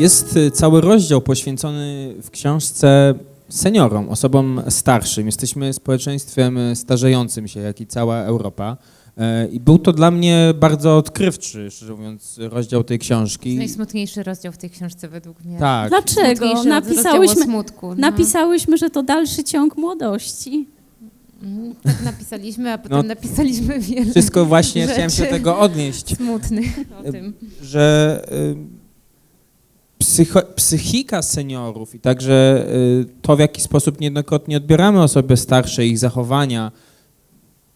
Jest y, cały rozdział poświęcony w książce seniorom, osobom starszym. Jesteśmy społeczeństwem y, starzejącym się, jak i cała Europa. E, I był to dla mnie bardzo odkrywczy, szczerze mówiąc, rozdział tej To książki. najsmutniejszy rozdział w tej książce według mnie. Tak, Dlaczego? Napisałyśmy, smutku. No. napisałyśmy, że to dalszy ciąg młodości. Mm, Tak napisaliśmy, a potem No, napisaliśmy wiele wszystko właśnie rzeczy. chciałem się do tego odnieść, smutnych o tym. że y, psychika seniorów i także y, to, w jaki sposób niejednokrotnie odbieramy osoby starsze, ich zachowania,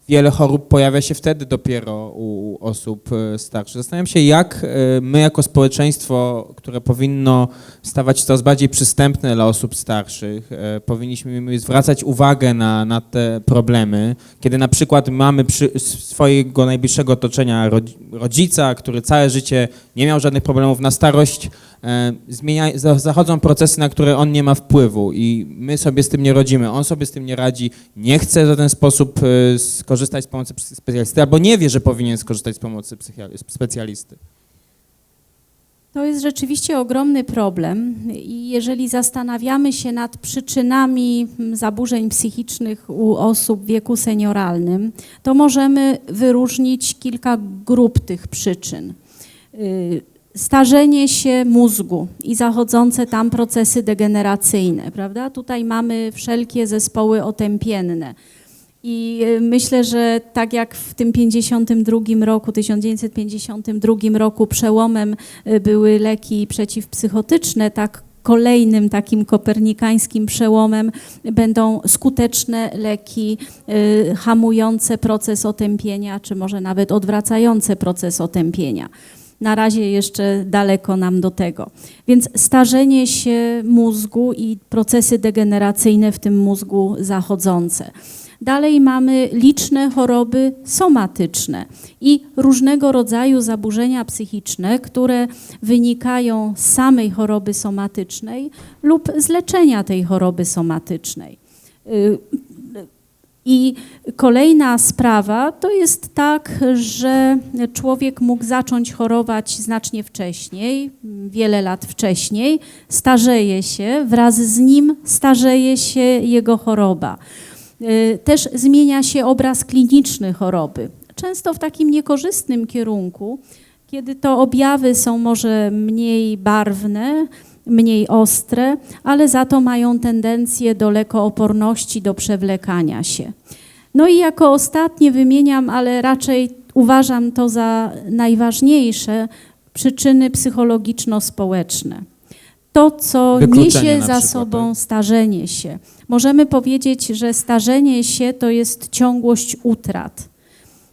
wiele chorób pojawia się wtedy dopiero u osób y, starszych. Zastanawiam się, jak y, my jako społeczeństwo, które powinno stawać coraz bardziej przystępne dla osób starszych, y, powinniśmy zwracać uwagę na, na te problemy, kiedy na przykład mamy swojego najbliższego otoczenia rodzi- rodzica, który całe życie nie miał żadnych problemów na starość, e, zmienia, za- zachodzą procesy, na które on nie ma wpływu i my sobie z tym nie rodzimy, on sobie z tym nie radzi, nie chce w ten sposób e, skorzystać z pomocy specjalisty, albo nie wie, że powinien skorzystać z pomocy specjalisty. To jest rzeczywiście ogromny problem i jeżeli zastanawiamy się nad przyczynami zaburzeń psychicznych u osób w wieku senioralnym, to możemy wyróżnić kilka grup tych przyczyn. Y, Starzenie się mózgu i zachodzące tam procesy degeneracyjne, prawda? Tutaj mamy wszelkie zespoły otępienne. I y, myślę, że tak jak w tym 52 roku, 1952 roku przełomem y, były leki przeciwpsychotyczne, tak kolejnym takim kopernikańskim przełomem będą skuteczne leki y, hamujące proces otępienia, czy może nawet odwracające proces otępienia. Na razie jeszcze daleko nam do tego. Więc starzenie się mózgu i procesy degeneracyjne w tym mózgu zachodzące. Dalej mamy liczne choroby somatyczne i różnego rodzaju zaburzenia psychiczne, które wynikają z samej choroby somatycznej lub z leczenia tej choroby somatycznej. Y, I kolejna sprawa to jest tak, że człowiek mógł zacząć chorować znacznie wcześniej, wiele lat wcześniej, starzeje się, wraz z nim starzeje się jego choroba. Y, Też zmienia się obraz kliniczny choroby, często w takim niekorzystnym kierunku, kiedy to objawy są może mniej barwne, mniej ostre, ale za to mają tendencję do lekooporności, do przewlekania się. No i jako ostatnie wymieniam, ale raczej uważam to za najważniejsze, przyczyny psychologiczno-społeczne. To, co niesie za przykład, sobą tak? starzenie się. Możemy powiedzieć, że starzenie się to jest ciągłość utrat.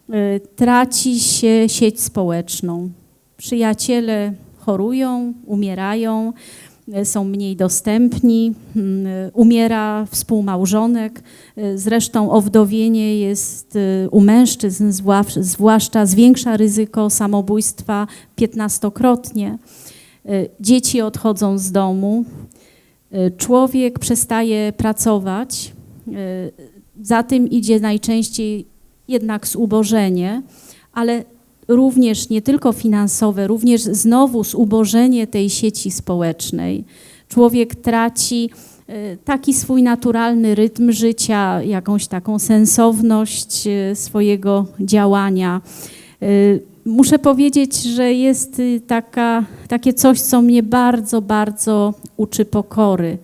Y, Traci się sieć społeczną. Przyjaciele chorują, umierają, y, są mniej dostępni, y, umiera współmałżonek. Zresztą owdowienie jest u mężczyzn, zwłaszcza zwiększa ryzyko samobójstwa piętnastokrotnie. Dzieci odchodzą z domu, y, człowiek przestaje pracować, y, za tym idzie najczęściej jednak zubożenie, ale również nie tylko finansowe, również znowu zubożenie tej sieci społecznej. Człowiek traci y, taki swój naturalny rytm życia, jakąś taką sensowność y, swojego działania. Muszę powiedzieć, że jest y, taka, takie coś, co mnie bardzo, bardzo uczy pokory.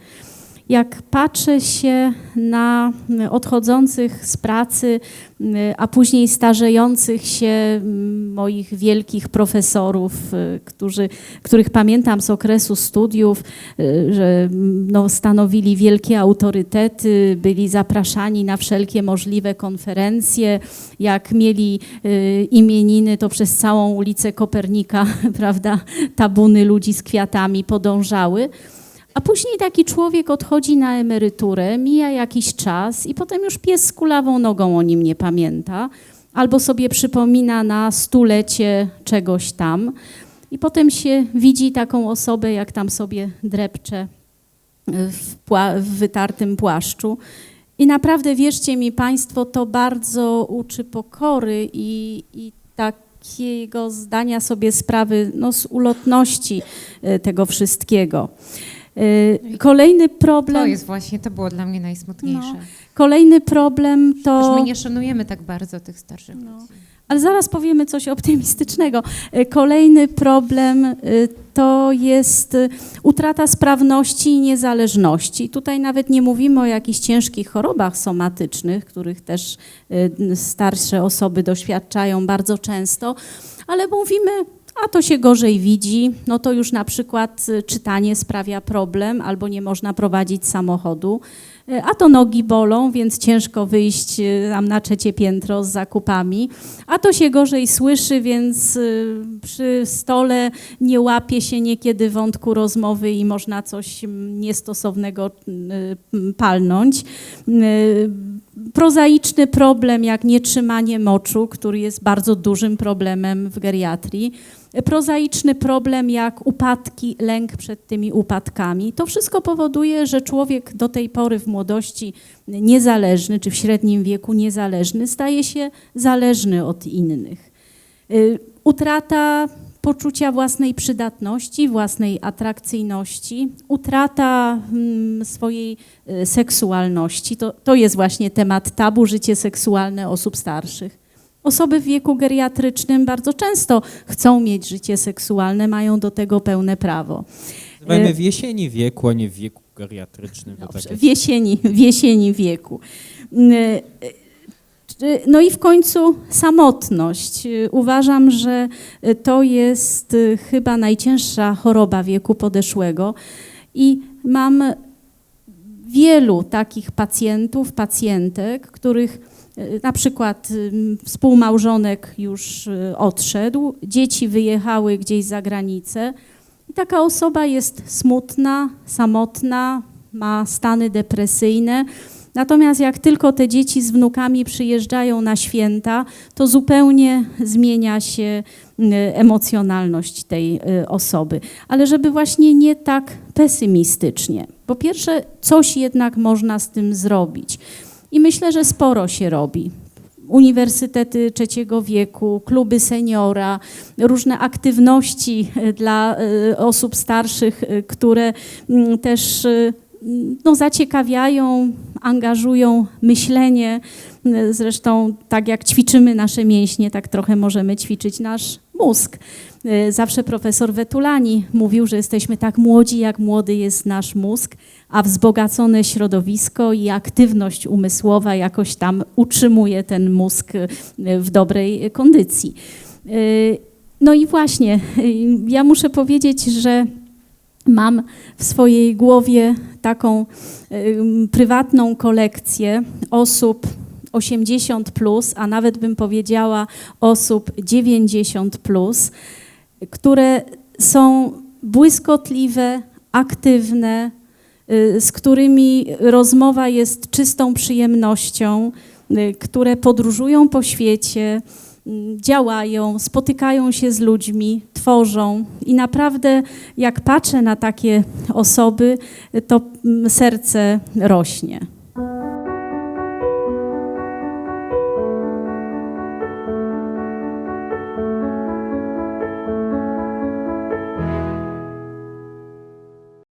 Jak patrzę się na odchodzących z pracy, y, a później starzejących się mm, moich wielkich profesorów, y, którzy, których pamiętam z okresu studiów, y, że mm, no, stanowili wielkie autorytety, byli zapraszani na wszelkie możliwe konferencje. Jak mieli imieniny, to przez całą ulicę Kopernika, prawda, tabuny ludzi z kwiatami podążały. A później taki człowiek odchodzi na emeryturę, mija jakiś czas i potem już pies z kulawą nogą o nim nie pamięta, albo sobie przypomina na stulecie czegoś tam. I potem się widzi taką osobę, jak tam sobie drepcze w, pła- w wytartym płaszczu. I naprawdę wierzcie mi Państwo, to bardzo uczy pokory i, i tak takiego zdania sobie sprawy no, z ulotności y, tego wszystkiego. Y, Kolejny To problem, jest właśnie, to było dla mnie najsmutniejsze. No, kolejny problem to... my nie szanujemy tak bardzo tych starszych No. ludzi. Ale zaraz powiemy coś optymistycznego. Y, Kolejny problem y, to jest utrata sprawności i niezależności. Tutaj nawet nie mówimy o jakichś ciężkich chorobach somatycznych, których też starsze osoby doświadczają bardzo często, ale mówimy, a to się gorzej widzi, no to już na przykład y, czytanie sprawia problem albo nie można prowadzić samochodu. Y, A to nogi bolą, więc ciężko wyjść y, tam na trzecie piętro z zakupami. A to się gorzej słyszy, więc przy stole nie łapie się niekiedy wątku rozmowy i można coś niestosownego palnąć. Prozaiczny problem jak nietrzymanie moczu, który jest bardzo dużym problemem w geriatrii. Prozaiczny problem jak upadki, lęk przed tymi upadkami. To wszystko powoduje, że człowiek do tej pory w młodości niezależny, czy w średnim wieku niezależny, staje się zależny od innych. Y, Utrata poczucia własnej przydatności, własnej atrakcyjności, utrata mm, swojej y, seksualności. To, to jest właśnie temat tabu, życie seksualne osób starszych. Osoby w wieku geriatrycznym bardzo często chcą mieć życie seksualne, mają do tego pełne prawo. Nazywajmy Y, w jesieni wieku, a nie w wieku geriatrycznym. Dobrze, tak w jesieni, w jesieni wieku. Y, y, No i w końcu samotność. Y, Uważam, że to jest chyba najcięższa choroba wieku podeszłego i mam wielu takich pacjentów, pacjentek, których na przykład współmałżonek już y, odszedł, dzieci wyjechały gdzieś za granicę i taka osoba jest smutna, samotna, ma stany depresyjne. Natomiast jak tylko te dzieci z wnukami przyjeżdżają na święta, to zupełnie zmienia się y, emocjonalność tej y, osoby. Ale żeby właśnie nie tak pesymistycznie. Po pierwsze, coś jednak można z tym zrobić. I myślę, że sporo się robi. Uniwersytety trzeciego wieku, kluby seniora, różne aktywności y, dla y, osób starszych, y, które mm, też no, zaciekawiają, angażują myślenie. Zresztą tak jak ćwiczymy nasze mięśnie, tak trochę możemy ćwiczyć nasz mózg. Y, Zawsze profesor Wetulani mówił, że jesteśmy tak młodzi, jak młody jest nasz mózg, a wzbogacone środowisko i aktywność umysłowa jakoś tam utrzymuje ten mózg y, w dobrej kondycji. Y, No i właśnie, ja muszę powiedzieć, że mam w swojej głowie taką prywatną kolekcję osób 80 plus, a nawet bym powiedziała osób 90 plus, które są błyskotliwe, aktywne, y, z którymi rozmowa jest czystą przyjemnością, y, które podróżują po świecie, mm, działają, spotykają się z ludźmi, tworzą i naprawdę jak patrzę na takie osoby, to mm, serce rośnie.